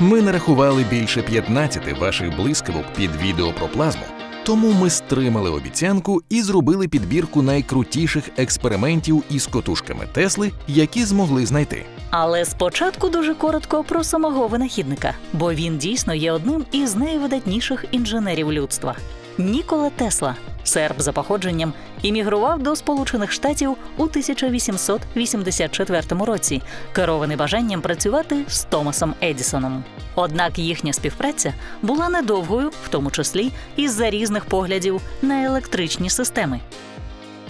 Ми нарахували більше 15 ваших блискавок під відео про плазму. Тому ми стримали обіцянку і зробили підбірку найкрутіших експериментів із котушками Тесли, які змогли знайти. Але спочатку дуже коротко про самого винахідника, бо він дійсно є одним із найвидатніших інженерів людства. Нікола Тесла, серб за походженням, іммігрував до Сполучених Штатів у 1884 році, керований бажанням працювати з Томасом Едісоном. Однак їхня співпраця була недовгою, в тому числі із-за різних поглядів на електричні системи.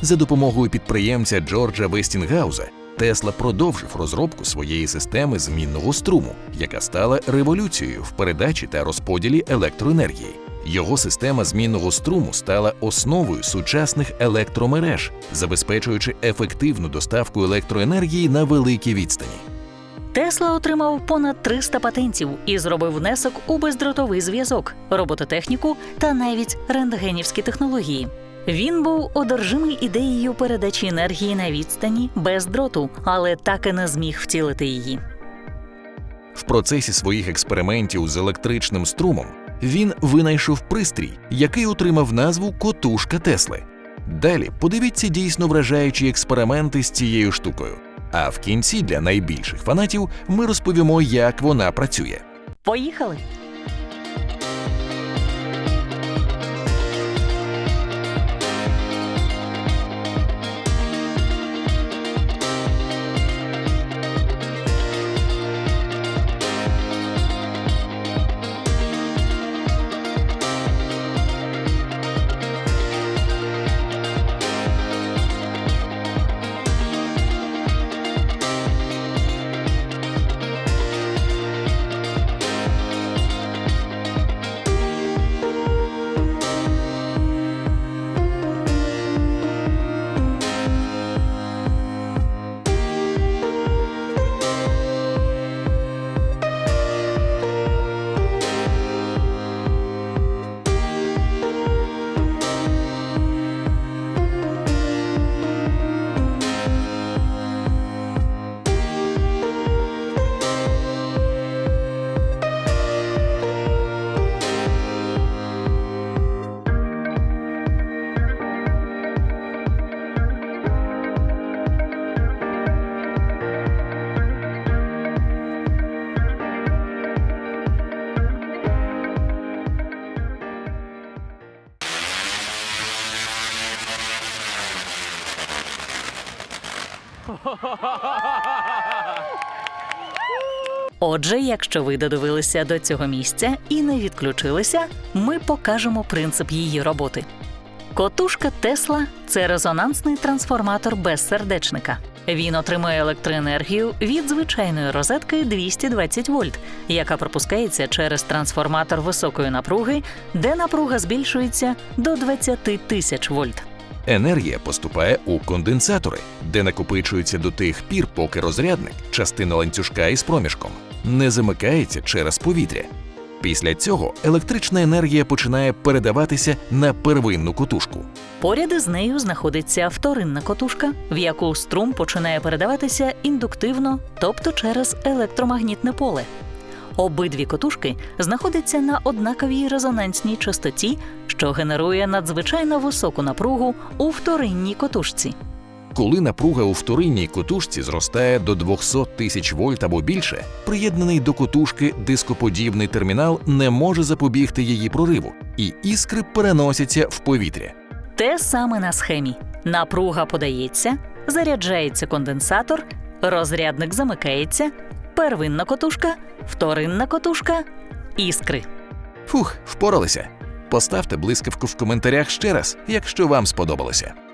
За допомогою підприємця Джорджа Вестінгауза Тесла продовжив розробку своєї системи змінного струму, яка стала революцією в передачі та розподілі електроенергії. Його система змінного струму стала основою сучасних електромереж, забезпечуючи ефективну доставку електроенергії на великі відстані. Тесла отримав понад 300 патентів і зробив внесок у бездротовий зв'язок, робототехніку та навіть рентгенівські технології. Він був одержимий ідеєю передачі енергії на відстані без дроту, але так і не зміг втілити її. В процесі своїх експериментів з електричним струмом він винайшов пристрій, який отримав назву котушка Тесли. Далі подивіться дійсно вражаючі експерименти з цією штукою. А в кінці для найбільших фанатів ми розповімо, як вона працює. Поїхали! Отже, якщо ви додивилися до цього місця і не відключилися, ми покажемо принцип її роботи. Котушка Тесла це резонансний трансформатор без сердечника. Він отримує електроенергію від звичайної розетки 220 вольт, яка пропускається через трансформатор високої напруги, де напруга збільшується до 20 тисяч вольт. Енергія поступає у конденсатори, де накопичується до тих пір, поки розрядник, частина ланцюжка із проміжком, не замикається через повітря. Після цього електрична енергія починає передаватися на первинну котушку. Поряд із нею знаходиться вторинна котушка, в яку струм починає передаватися індуктивно, тобто через електромагнітне поле. Обидві котушки знаходяться на однаковій резонансній частоті, що генерує надзвичайно високу напругу у вторинній котушці. Коли напруга у вторинній котушці зростає до 200 тисяч вольт або більше, приєднаний до котушки дископодібний термінал не може запобігти її прориву, і іскри переносяться в повітря. Те саме на схемі: напруга подається, заряджається конденсатор, розрядник замикається, первинна котушка, вторинна котушка, іскри. Фух, впоралися. Поставте блискавку в коментарях ще раз, якщо вам сподобалося.